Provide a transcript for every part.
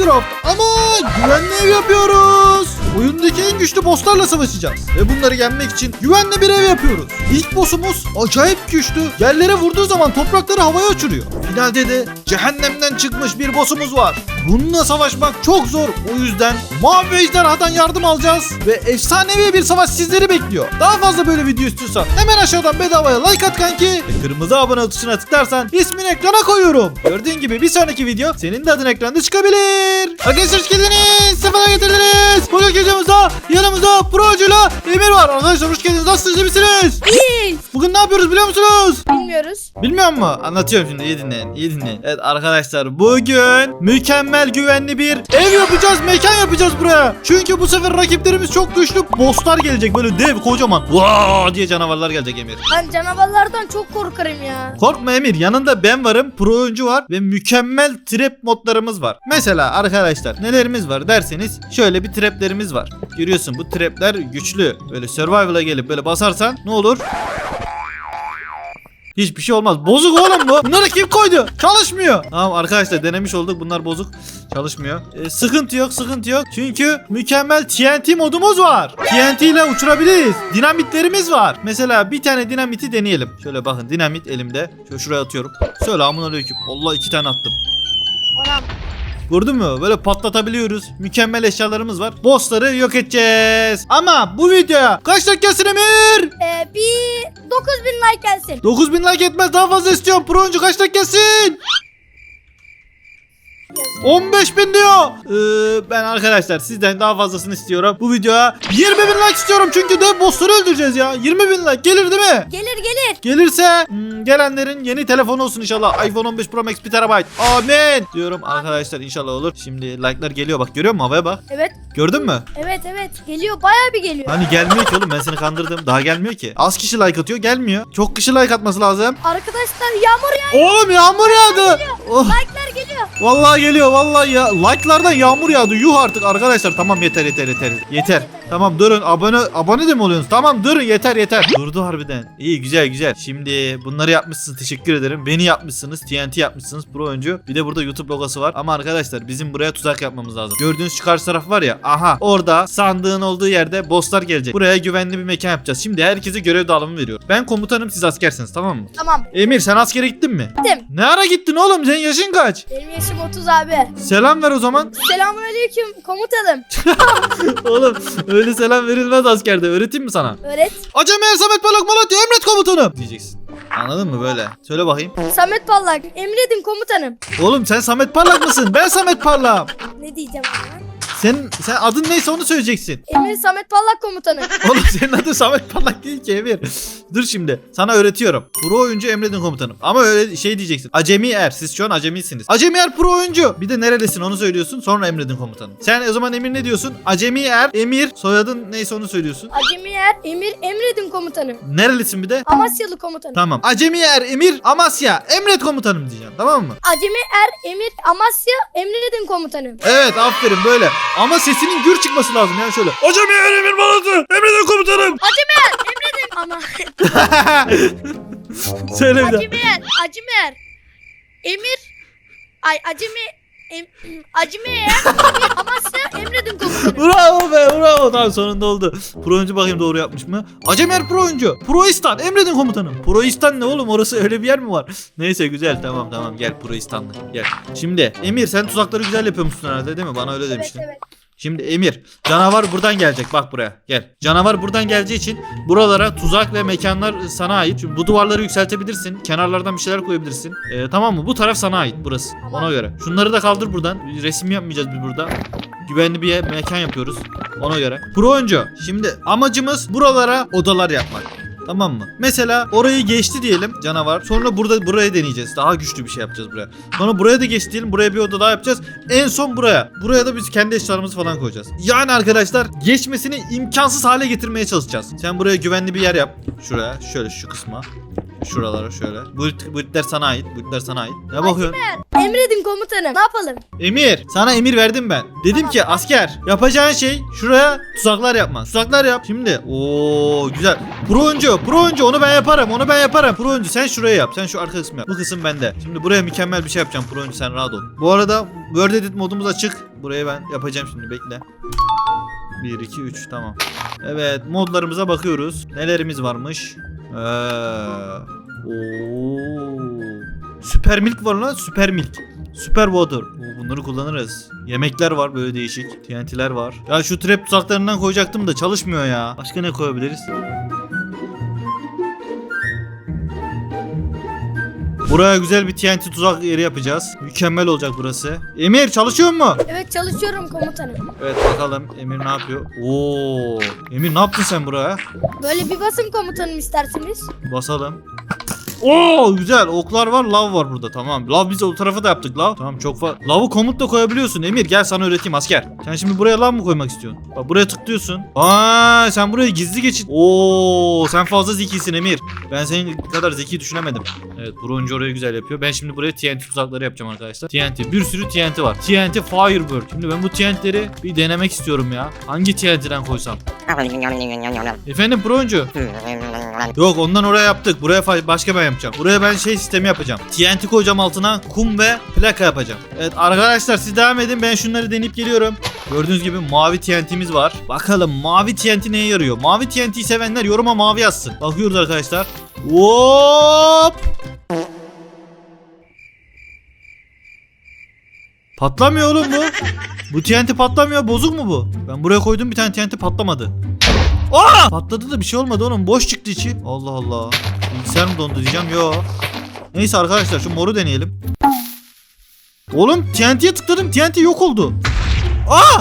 Minecraft ama güvenli ev yapıyoruz. Oyundaki en güçlü bosslarla savaşacağız. Ve bunları yenmek için güvenli bir ev yapıyoruz. İlk boss'umuz acayip güçlü. Yerlere vurduğu zaman toprakları havaya uçuruyor. Finalde de cehennemden çıkmış bir boss'umuz var. Bununla savaşmak çok zor. O yüzden Mavi Ejderha'dan yardım alacağız. Ve efsanevi bir savaş sizleri bekliyor. Daha fazla böyle video istiyorsan hemen aşağıdan bedavaya like at kanki. Ve kırmızı abone tuşuna tıklarsan ismini ekrana koyuyorum. Gördüğün gibi bir sonraki video senin de adın ekranda çıkabilir. Arkadaşlar hoş geldiniz. Sefalar getirdiniz. Bugünkü videomuzda yanımızda Pro'cuyla Emir var. Arkadaşlar hoş geldiniz. Nasılsınız iyi misiniz? İyi. Bugün ne yapıyoruz biliyor musunuz? Bilmiyoruz. Bilmiyor musun? Anlatıyorum şimdi iyi dinleyin iyi dinleyin. Evet arkadaşlar bugün mükemmel güvenli bir ev yapacağız mekan yapacağız buraya. Çünkü bu sefer rakiplerimiz çok güçlü bosslar gelecek böyle dev kocaman. Vaa diye canavarlar gelecek Emir. Ben canavarlardan çok korkarım ya. Korkma Emir yanında ben varım pro oyuncu var ve mükemmel trap modlarımız var. Mesela arkadaşlar nelerimiz var derseniz şöyle bir traplerimiz var. Görüyorsun bu trapler güçlü. Böyle survival'a gelip böyle basarsan ne olur? Hiçbir şey olmaz. Bozuk oğlum bu. Bunları kim koydu? Çalışmıyor. Tamam arkadaşlar denemiş olduk. Bunlar bozuk. Çalışmıyor. Ee, sıkıntı yok sıkıntı yok. Çünkü mükemmel TNT modumuz var. TNT ile uçurabiliriz. Dinamitlerimiz var. Mesela bir tane dinamiti deneyelim. Şöyle bakın dinamit elimde. Şöyle şuraya atıyorum. Selamun aleyküm. Allah iki tane attım. Anam. Gördün mü? Böyle patlatabiliyoruz. Mükemmel eşyalarımız var. Bossları yok edeceğiz. Ama bu videoya kaç like gelsin Emir? Ee, bir 9000 like gelsin. 9000 like etmez daha fazla istiyorum. Pro oyuncu kaç like gelsin? 15 bin diyor. Ee, ben arkadaşlar sizden daha fazlasını istiyorum. Bu videoya 20 bin like istiyorum çünkü de bossları öldüreceğiz ya. 20 bin like gelir değil mi? Gelir gelir. Gelirse hmm, gelenlerin yeni telefonu olsun inşallah. iPhone 15 Pro Max 1 TB. Amin. Diyorum arkadaşlar inşallah olur. Şimdi like'lar geliyor bak görüyor musun havaya bak. Evet. Gördün mü? Evet evet. Geliyor. Bayağı bir geliyor. Hani gelmiyor ki oğlum ben seni kandırdım. Daha gelmiyor ki. Az kişi like atıyor gelmiyor. Çok kişi like atması lazım. Arkadaşlar yağmur ya. Oğlum yağmur yağdı. Oh, Like'lar geliyor. vallahi geliyor vallahi ya. Like'lardan yağmur yağdı. Yuh artık arkadaşlar. Tamam yeter yeter yeter. Yeter. Tamam durun abone abone de mi oluyorsunuz? Tamam durun yeter yeter. Durdu harbiden. İyi güzel güzel. Şimdi bunları yapmışsınız teşekkür ederim. Beni yapmışsınız. TNT yapmışsınız pro oyuncu. Bir de burada YouTube logosu var. Ama arkadaşlar bizim buraya tuzak yapmamız lazım. Gördüğünüz şu karşı taraf var ya. Aha orada sandığın olduğu yerde bosslar gelecek. Buraya güvenli bir mekan yapacağız. Şimdi herkese görev dağılımı veriyorum. Ben komutanım siz askersiniz tamam mı? Tamam. Emir sen askere gittin mi? Gittim. Ne ara gittin oğlum? Senin yaşın kaç? Benim yaşım 30 abi. Selam ver o zaman. Selamünaleyküm komutanım. oğlum öyle selam verilmez askerde. Öğreteyim mi sana? Öğret. Acemi Er Samet Parlak Malatya emret komutanım. Diyeceksin. Anladın mı böyle? Söyle bakayım. Samet Pallak. Emredin komutanım. Oğlum sen Samet Parlak mısın? Ben Samet Parlak'ım. Ne diyeceğim ben? Sen, sen adın neyse onu söyleyeceksin. Emir Samet Pallak komutanım. Oğlum senin adın Samet Parlak değil ki Emir. Dur şimdi. Sana öğretiyorum. Pro oyuncu emredin komutanım. Ama öyle şey diyeceksin. Acemi er. Siz şu an acemisiniz. Acemi er pro oyuncu. Bir de nerelisin onu söylüyorsun. Sonra emredin komutanım. Sen o zaman Emir ne diyorsun? Acemi er. Emir. Soyadın neyse onu söylüyorsun. Acemi yer. Emir emredin komutanım. Nerelisin bir de? Amasyalı komutanım. Tamam. Acemi er. Emir. Amasya. Emret komutanım diyeceğim. Tamam mı? Acemi er. Emir Amasya emredin komutanım. Evet aferin böyle. Ama sesinin gür çıkması lazım yani şöyle. Acemi er. Emir Malatya. Emredin komutanım. Acemi er. Ama Söyle bir daha. Acemi er. Acemi er. Emir. Ay acemi. Em. Emir Amasya emredin komutanım. Bravo be bravo. Tamam sonunda oldu. Pro oyuncu bakayım doğru yapmış mı? Acemer pro oyuncu. Proistan emredin komutanım. Proistan ne oğlum orası öyle bir yer mi var? Neyse güzel tamam tamam gel Proistanlı gel. Şimdi Emir sen tuzakları güzel yapıyormuşsun herhalde değil mi? Bana öyle Evet demiştin. evet. Şimdi Emir canavar buradan gelecek bak buraya gel. Canavar buradan geleceği için buralara tuzak ve mekanlar sana ait. Şimdi bu duvarları yükseltebilirsin. Kenarlardan bir şeyler koyabilirsin. Ee, tamam mı? Bu taraf sana ait burası. Ona göre. Şunları da kaldır buradan. Resim yapmayacağız biz burada. Güvenli bir mekan yapıyoruz. Ona göre. Pro oyuncu. Şimdi amacımız buralara odalar yapmak. Tamam mı? Mesela orayı geçti diyelim canavar. Sonra burada burayı deneyeceğiz. Daha güçlü bir şey yapacağız buraya. Sonra buraya da geçti diyelim. Buraya bir oda daha yapacağız. En son buraya. Buraya da biz kendi eşyalarımızı falan koyacağız. Yani arkadaşlar geçmesini imkansız hale getirmeye çalışacağız. Sen buraya güvenli bir yer yap. Şuraya. Şöyle şu kısma. Şuralara şöyle. Bu, bu itler sana ait. Bu itler sana ait. Ne bakıyorsun? Emredin komutanım. Ne yapalım? Emir sana emir verdim ben. Dedim ki asker yapacağın şey şuraya tuzaklar yapma. Tuzaklar yap. Şimdi ooo güzel. Pro oyuncu pro oyuncu onu ben yaparım onu ben yaparım. Pro oyuncu sen şuraya yap. Sen şu arka kısmı yap. Bu kısım bende. Şimdi buraya mükemmel bir şey yapacağım pro oyuncu sen rahat ol. Bu arada Word Edit modumuz açık. Buraya ben yapacağım şimdi bekle. 1 2 3 tamam. Evet modlarımıza bakıyoruz. Nelerimiz varmış? Ee. Süper Milk var lan Süper Milk. Süper Water. Bunları kullanırız. Yemekler var böyle değişik. TNT'ler var. Ya şu trap tuzaklarından koyacaktım da çalışmıyor ya. Başka ne koyabiliriz? Buraya güzel bir TNT tuzak yeri yapacağız. Mükemmel olacak burası. Emir çalışıyor mu? Evet çalışıyorum komutanım. Evet bakalım Emir ne yapıyor? Oo! Emir ne yaptın sen buraya? Böyle bir basın komutanım isterseniz. Basalım. Oo güzel oklar var lav var burada tamam. Lav biz o tarafa da yaptık lav. Tamam çok fazla. Lavı komutla koyabiliyorsun Emir gel sana öğreteyim asker. Sen şimdi buraya lav mı koymak istiyorsun? Bak buraya tıklıyorsun. Aa sen buraya gizli geçit. Oo sen fazla zekisin Emir. Ben senin kadar zeki düşünemedim. Evet broncu orayı güzel yapıyor. Ben şimdi buraya TNT tuzakları yapacağım arkadaşlar. TNT bir sürü TNT var. TNT Firebird. Şimdi ben bu TNT'leri bir denemek istiyorum ya. Hangi TNT'den koysam? Efendim broncu. Yok ondan oraya yaptık. Buraya başka ben yapacağım. Buraya ben şey sistemi yapacağım. TNT koyacağım altına kum ve plaka yapacağım. Evet arkadaşlar siz devam edin. Ben şunları deneyip geliyorum. Gördüğünüz gibi mavi TNT'miz var. Bakalım mavi TNT neye yarıyor? Mavi TNT'yi sevenler yoruma mavi yazsın. Bakıyoruz arkadaşlar. Hop! Patlamıyor oğlum bu. Bu TNT patlamıyor. Bozuk mu bu? Ben buraya koydum bir tane TNT patlamadı. Aa! Patladı da bir şey olmadı oğlum. Boş çıktı içi. Allah Allah. Bilgisayar mı dondu diyeceğim. Yo. Neyse arkadaşlar şu moru deneyelim. Oğlum TNT'ye tıkladım. TNT yok oldu. Aa!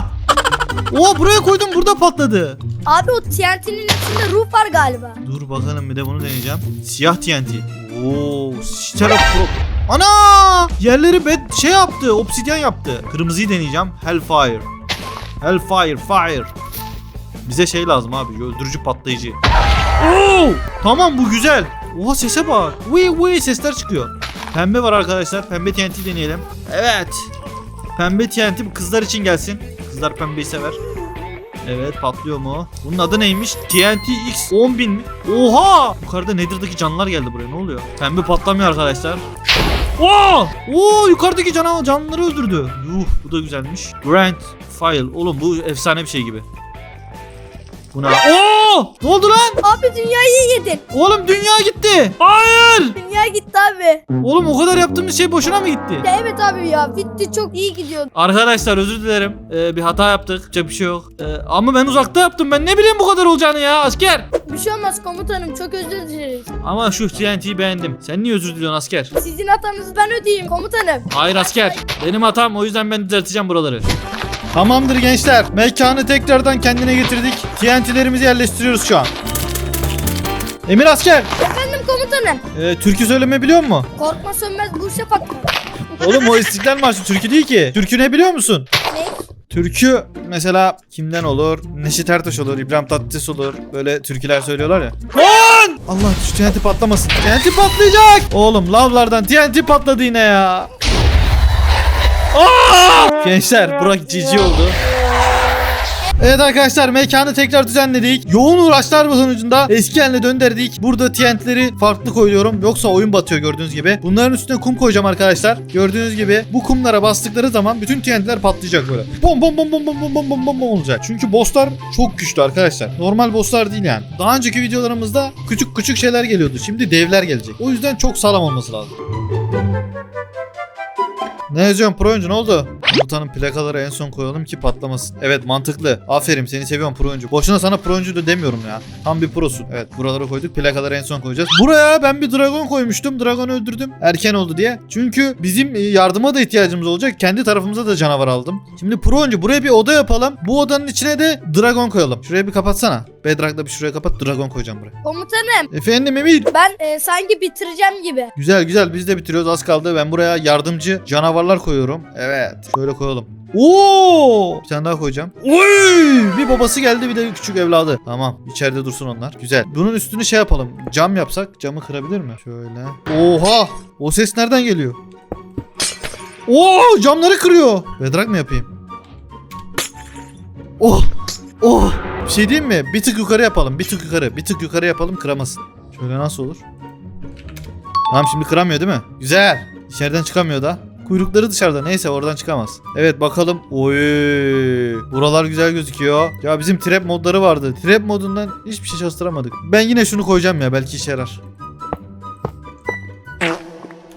Oha buraya koydum burada patladı. Abi o TNT'nin içinde ruh var galiba. Dur bakalım bir de bunu deneyeceğim. Siyah TNT. Oo, Stereo Pro. Ana! Yerleri bed şey yaptı. Obsidyen yaptı. Kırmızıyı deneyeceğim. Hellfire. Hellfire, fire. Bize şey lazım abi. Öldürücü patlayıcı. Oo! Tamam bu güzel. Oha sese bak. Vıy vıy sesler çıkıyor. Pembe var arkadaşlar. Pembe TNT deneyelim. Evet. Pembe TNT kızlar için gelsin. Kızlar pembeyi sever. Evet patlıyor mu? Bunun adı neymiş? TNT X 10.000 mi? Oha! Yukarıda Nether'daki canlılar geldi buraya ne oluyor? Pembe patlamıyor arkadaşlar. Oo! Oo yukarıdaki canavar canlıları öldürdü. Yuh bu da güzelmiş. Grand File. Oğlum bu efsane bir şey gibi. Buna. Oo! Ne oldu lan? Abi dünyayı yedin. Oğlum dünya gitti. Hayır! Dünya gitti abi. Oğlum o kadar yaptığımız şey boşuna mı gitti? Ya evet abi ya bitti çok iyi gidiyordu. Arkadaşlar özür dilerim. Ee, bir hata yaptık. Yapacak bir şey yok. Ee, ama ben uzakta yaptım. Ben ne bileyim bu kadar olacağını ya asker. Bir şey olmaz komutanım çok özür dileriz. Ama şu TNT'yi beğendim. Sen niye özür diliyorsun asker? Sizin hatanızı ben ödeyeyim komutanım. Hayır asker. Benim hatam o yüzden ben düzelteceğim buraları. Tamamdır gençler. Mekanı tekrardan kendine getirdik. TNT'lerimizi yerleştiriyoruz şu an. Emir asker. Efendim komutanım. Ee, türkü söyleme biliyor musun? Korkma sönmez bu şafak. Oğlum o İstiklal Marşı türkü değil ki. Türkü ne biliyor musun? Ne? Türkü mesela kimden olur? Neşet Ertaş olur, İbrahim Tatlıses olur. Böyle türküler söylüyorlar ya. Lan! Allah şu TNT patlamasın. TNT patlayacak. Oğlum lavlardan TNT patladı yine ya. Aa! Gençler Burak cici oldu. Evet arkadaşlar mekanı tekrar düzenledik. Yoğun uğraşlar sonucunda eski haline döndürdük. Burada TNT'leri farklı koyuyorum. Yoksa oyun batıyor gördüğünüz gibi. Bunların üstüne kum koyacağım arkadaşlar. Gördüğünüz gibi bu kumlara bastıkları zaman bütün TNT'ler patlayacak böyle. Bom bom bom bom bom bom bom bom bom bom olacak. Çünkü bosslar çok güçlü arkadaşlar. Normal bosslar değil yani. Daha önceki videolarımızda küçük küçük şeyler geliyordu. Şimdi devler gelecek. O yüzden çok sağlam olması lazım. Ne yazıyorsun pro oyuncu ne oldu? Komutanın plakaları en son koyalım ki patlamasın. Evet mantıklı. Aferin seni seviyorum pro oyuncu. Boşuna sana pro oyuncu da demiyorum ya. Tam bir prosun. Evet buraları koyduk plakaları en son koyacağız. Buraya ben bir dragon koymuştum. Dragon öldürdüm. Erken oldu diye. Çünkü bizim e, yardıma da ihtiyacımız olacak. Kendi tarafımıza da canavar aldım. Şimdi pro oyuncu buraya bir oda yapalım. Bu odanın içine de dragon koyalım. Şuraya bir kapatsana. Bedrock'la bir şuraya kapat. Dragon koyacağım buraya. Komutanım Efendim Emir. ben e, sanki bitireceğim gibi. Güzel güzel biz de bitiriyoruz az kaldı. Ben buraya yardımcı canavar canavarlar koyuyorum. Evet. Şöyle koyalım. Oo! Bir tane daha koyacağım. Oy! Bir babası geldi bir de küçük evladı. Tamam. içeride dursun onlar. Güzel. Bunun üstünü şey yapalım. Cam yapsak camı kırabilir mi? Şöyle. Oha! O ses nereden geliyor? Oo! Camları kırıyor. Bedrak mı yapayım? Oh! Oh! Bir şey diyeyim mi? Bir tık yukarı yapalım. Bir tık yukarı. Bir tık yukarı yapalım kıramasın. Şöyle nasıl olur? Tamam şimdi kıramıyor değil mi? Güzel. İçeriden çıkamıyor da. Kuyrukları dışarıda. Neyse oradan çıkamaz. Evet bakalım. Oy. Buralar güzel gözüküyor. Ya bizim trap modları vardı. Trap modundan hiçbir şey çalıştıramadık. Ben yine şunu koyacağım ya. Belki işe yarar.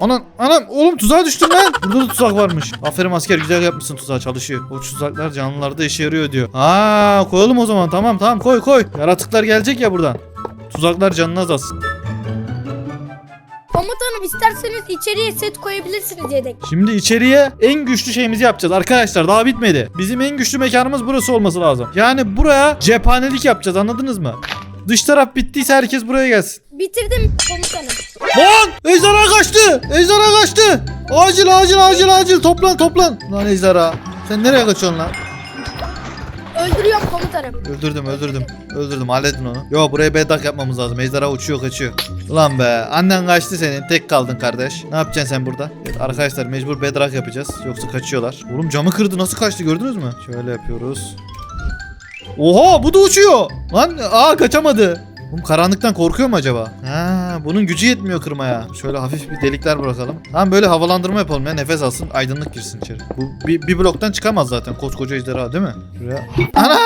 Anan anam oğlum tuzağa düştüm lan. Burada da tuzak varmış. Aferin asker güzel yapmışsın tuzağı çalışıyor. O tuzaklar canlılarda işe yarıyor diyor. Aa koyalım o zaman tamam tamam koy koy. Yaratıklar gelecek ya buradan. Tuzaklar canını azalsın. Komutanım isterseniz içeriye set koyabilirsiniz yedek. Şimdi içeriye en güçlü şeyimizi yapacağız arkadaşlar daha bitmedi. Bizim en güçlü mekanımız burası olması lazım. Yani buraya cephanelik yapacağız anladınız mı? Dış taraf bittiyse herkes buraya gelsin. Bitirdim komutanım. Lan! Ejderha kaçtı! Ejderha kaçtı! Acil acil acil acil toplan toplan. Lan ejderha. Sen nereye kaçıyorsun lan? Öldürüyorum komutanım. Öldürdüm öldürdüm. Öldürdüm halledin onu. Yo buraya bedak yapmamız lazım. Ejderha uçuyor kaçıyor. Ulan be annen kaçtı senin. Tek kaldın kardeş. Ne yapacaksın sen burada? Evet, arkadaşlar mecbur bedrak yapacağız. Yoksa kaçıyorlar. Oğlum camı kırdı nasıl kaçtı gördünüz mü? Şöyle yapıyoruz. Oha bu da uçuyor. Lan aa kaçamadı. Oğlum karanlıktan korkuyor mu acaba? Ha, bunun gücü yetmiyor kırmaya. Şöyle hafif bir delikler bırakalım. Tamam böyle havalandırma yapalım ya nefes alsın aydınlık girsin içeri. Bu bir, bir bloktan çıkamaz zaten koskoca ejderha değil mi? Şuraya. Ana!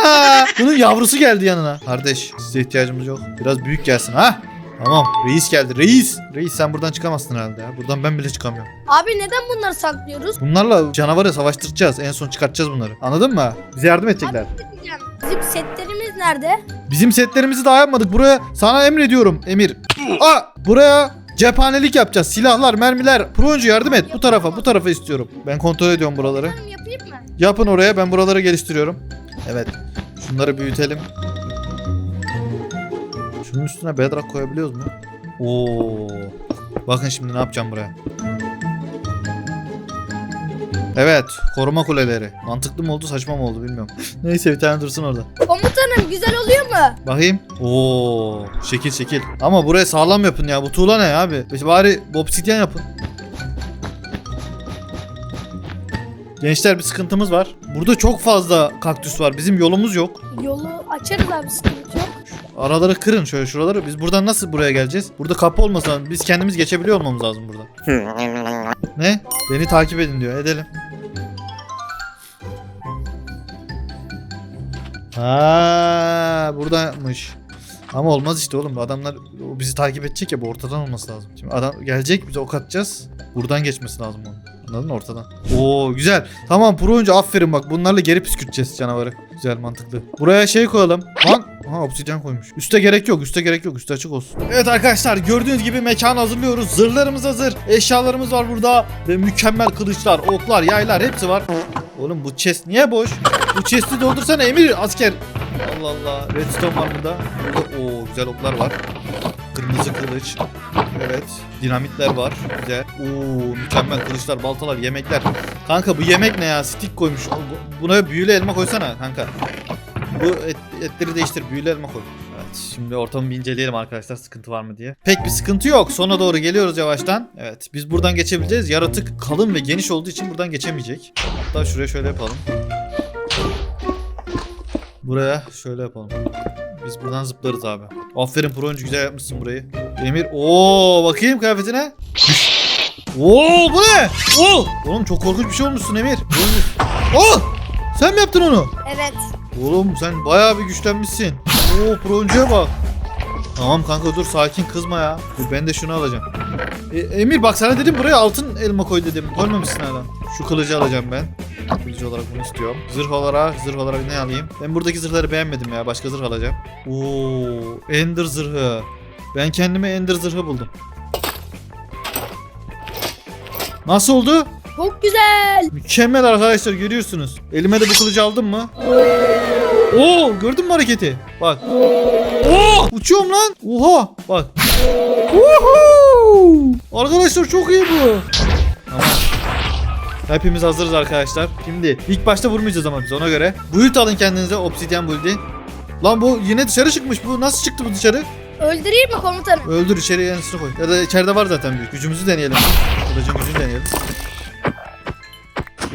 Bunun yavrusu geldi yanına. Kardeş size ihtiyacımız yok. Biraz büyük gelsin ha. Tamam reis geldi reis. Reis sen buradan çıkamazsın herhalde ya. Buradan ben bile çıkamıyorum. Abi neden bunları saklıyoruz? Bunlarla canavarı savaştıracağız. En son çıkartacağız bunları. Anladın mı? Bize yardım edecekler. Abi şey nerede? Bizim setlerimizi daha yapmadık. Buraya sana emrediyorum Emir. Aa, buraya cephanelik yapacağız. Silahlar, mermiler. Proncu yardım et. Bu tarafa, bu tarafa istiyorum. Ben kontrol ediyorum buraları. Yapayım mı? Yapın oraya. Ben buraları geliştiriyorum. Evet. Şunları büyütelim. Şunun üstüne bedrock koyabiliyoruz mu? Oo. Bakın şimdi ne yapacağım buraya. Evet, koruma kuleleri. Mantıklı mı oldu, saçma mı oldu bilmiyorum. Neyse bir tane dursun orada. Komutanım güzel oluyor mu? Bakayım. Oo, şekil şekil. Ama buraya sağlam yapın ya. Bu tuğla ne abi? Bari obsidyen yapın. Gençler bir sıkıntımız var. Burada çok fazla kaktüs var. Bizim yolumuz yok. Yolu açarız abi sıkıntı yok. Araları kırın şöyle şuraları. Biz buradan nasıl buraya geleceğiz? Burada kapı olmasa. Biz kendimiz geçebiliyor olmamız lazım burada. Ne? Beni takip edin diyor. Edelim. Ha, buradaymış. Ama olmaz işte oğlum. Adamlar o bizi takip edecek ya bu ortadan olması lazım. Şimdi adam gelecek bize ok atacağız. Buradan geçmesi lazım onun. Anladın mı ortadan? Oo güzel. Tamam pro oyuncu aferin bak. Bunlarla geri püskürteceğiz canavarı. Güzel mantıklı. Buraya şey koyalım. Lan Aha obsidyen koymuş. Üste gerek yok. Üste gerek yok. Üste açık olsun. Evet arkadaşlar gördüğünüz gibi mekan hazırlıyoruz. Zırhlarımız hazır. Eşyalarımız var burada. Ve mükemmel kılıçlar, oklar, yaylar hepsi var. Oğlum bu chest niye boş? Bu chest'i doldursana Emir asker. Allah Allah. Redstone var burada. Burada oo güzel oklar var. Kırmızı kılıç. Evet. Dinamitler var. Güzel. Oo mükemmel kılıçlar, baltalar, yemekler. Kanka bu yemek ne ya? Stick koymuş. Bu- Buna büyülü elma koysana kanka. Bu et, etleri değiştir. Büyülü elma koy. Evet şimdi ortamı bir inceleyelim arkadaşlar sıkıntı var mı diye. Pek bir sıkıntı yok. Sona doğru geliyoruz yavaştan. Evet biz buradan geçebileceğiz. Yaratık kalın ve geniş olduğu için buradan geçemeyecek. Hatta şuraya şöyle yapalım. Buraya şöyle yapalım. Biz buradan zıplarız abi. Aferin pro oyuncu güzel yapmışsın burayı. Emir oo bakayım kıyafetine. Oo bu ne? Oo! Oğlum çok korkunç bir şey olmuşsun Emir. Oo! Sen mi yaptın onu? Evet. Oğlum sen bayağı bir güçlenmişsin. Oo pro oyuncuya bak. Tamam kanka dur sakin kızma ya. Dur ben de şunu alacağım. E, Emir bak sana dedim buraya altın elma koy dedim. Koymamışsın hala. Şu kılıcı alacağım ben. Kılıcı olarak bunu istiyorum. Zırh olarak, zırh olarak ne alayım? Ben buradaki zırhları beğenmedim ya. Başka zırh alacağım. Oo, Ender zırhı. Ben kendime Ender zırhı buldum. Nasıl oldu? Çok güzel. Mükemmel arkadaşlar görüyorsunuz. Elime de bu kılıcı aldım mı? Oo gördün mü hareketi? Bak. Oo uçuyorum lan. Oha bak. Woohoo! Arkadaşlar çok iyi bu. Tamam. Hepimiz hazırız arkadaşlar. Şimdi ilk başta vurmayacağız ama biz ona göre. Build alın kendinize obsidyen build'i. Lan bu yine dışarı çıkmış. Bu nasıl çıktı bu dışarı? Öldüreyim mi komutanım? Öldür içeriye yansını koy. Ya da içeride var zaten büyük. Gücümüzü deneyelim. Kılıcın gücünü deneyelim.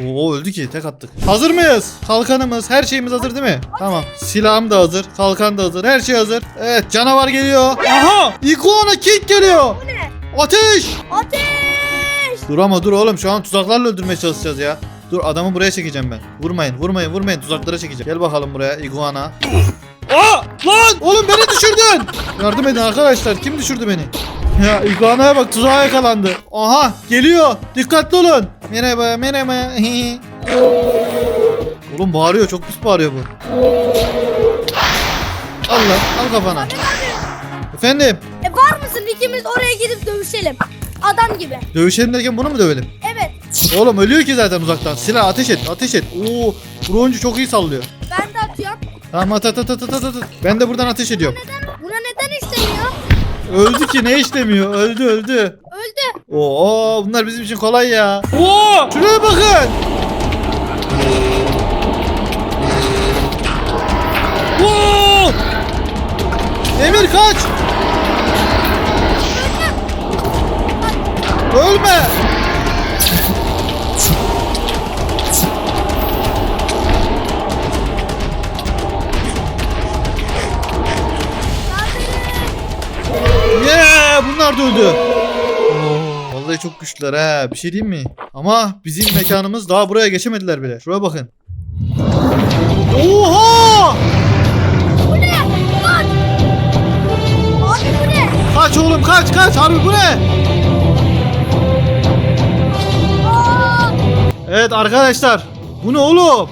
Oo öldü ki tek attık. Hazır mıyız? Kalkanımız, her şeyimiz hazır değil mi? Tamam. Silahım da hazır, kalkan da hazır, her şey hazır. Evet canavar geliyor. Aha! Iguana King geliyor. Bu ne? Ateş! Ateş! Dur ama dur oğlum şu an tuzaklarla öldürmeye çalışacağız ya. Dur adamı buraya çekeceğim ben. Vurmayın vurmayın vurmayın tuzaklara çekeceğim. Gel bakalım buraya iguana. Aa lan oğlum beni düşürdün. Yardım edin arkadaşlar kim düşürdü beni? Ya iguanaya bak tuzağa yakalandı. Aha geliyor dikkatli olun. Merhaba merhaba. oğlum bağırıyor çok pis bağırıyor bu. Allah al kafana. Efendim E var mısın ikimiz oraya gidip dövüşelim. Adam gibi. dövüşelim derken bunu mu dövelim? Evet. Oğlum ölüyor ki zaten uzaktan. Silah ateş et, ateş et. Oo, broncu çok iyi sallıyor. Ben de atıyorum. Tamam at at at at at at. Ben de buradan ateş ediyorum. Buna neden işlemiyor? Öldü ki ne işlemiyor? Öldü öldü. Öldü. Oo bunlar bizim için kolay ya. Oo şuraya bakın. Oo! Emir kaç. Ölme. Bunlar da öldü. Oo, vallahi çok güçlüler ha. Bir şey diyeyim mi? Ama bizim mekanımız daha buraya geçemediler bile. Şuraya bakın. Oha! Bu ne? Kaç! Abi bu ne? Kaç oğlum kaç kaç. Harbi bu ne? Aa! Evet arkadaşlar. Bu ne oğlum?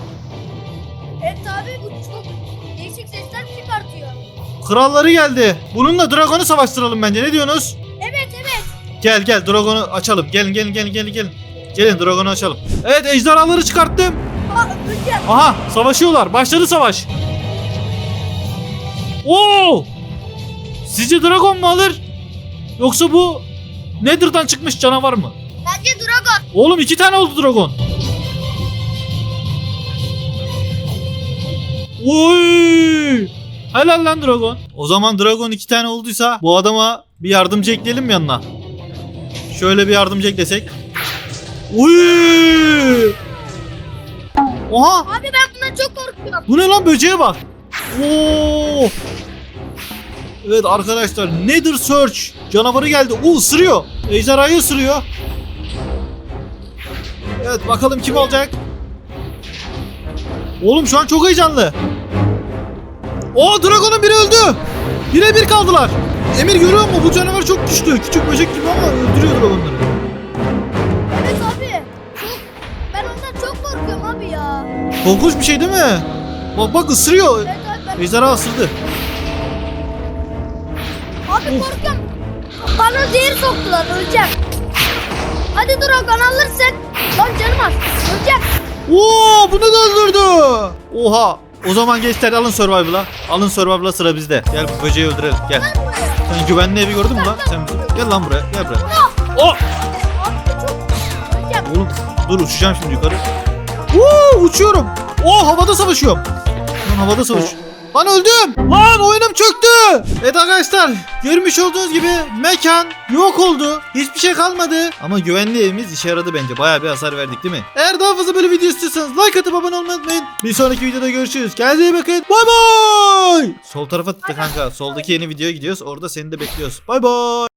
Evet abi bu çok değişik sesler çıkartıyor. Kralları geldi. Bununla Dragon'u savaştıralım bence. Ne diyorsunuz? Gel gel Dragon'u açalım. Gelin gelin gelin gelin gelin. Gelin Dragon'u açalım. Evet ejderhaları çıkarttım. Aha savaşıyorlar. Başladı savaş. Oo! Sizce Dragon mu alır? Yoksa bu Nether'dan çıkmış canavar mı? Bence Dragon. Oğlum iki tane oldu Dragon. Oy! Helal lan Dragon. O zaman Dragon iki tane olduysa bu adama bir yardımcı ekleyelim mi yanına? Şöyle bir yardımcı eklesek. Oy! Oha! Abi ben bundan çok korkuyorum. Bu ne lan böceğe bak. Oo! Evet arkadaşlar Nether Search canavarı geldi. O ısırıyor. Ejderhayı ısırıyor. Evet bakalım kim olacak. Oğlum şu an çok heyecanlı. O Dragon'un biri öldü. Bire bir kaldılar. Emir görüyor musun? Bu canavar çok güçlü. Küçük böcek gibi ama öldürüyor Dragon'ları. Evet abi. Çok, ben ondan çok korkuyorum abi ya. Korkunç bir şey değil mi? Bak bak ısırıyor. Evet abi ben Ejderha ısırdı. Abi korkuyorum. Bana zehir soktular öleceğim. Hadi Dragon alırsın. Lan canım az. Öleceğim. Oo bunu da öldürdü. Oha. O zaman gençler alın survival'a. Alın survival'a sıra bizde. Gel bu böceği öldürelim. Gel. Sen güvenli evi gördün mü lan? Sen gel lan buraya. Gel buraya. Oh! Oğlum dur uçacağım şimdi yukarı. Oo uçuyorum. Oo havada savaşıyorum. Lan havada savaş. Lan öldüm. Lan oyunum çöktü. Evet arkadaşlar görmüş olduğunuz gibi mekan yok oldu. Hiçbir şey kalmadı. Ama güvenli evimiz işe yaradı bence. Bayağı bir hasar verdik değil mi? Eğer daha fazla böyle video istiyorsanız like atıp abone olmayı unutmayın. Bir sonraki videoda görüşürüz. Kendinize iyi bakın. Bay bay. Sol tarafa tıkla kanka. Soldaki yeni videoya gidiyoruz. Orada seni de bekliyoruz. Bay bay.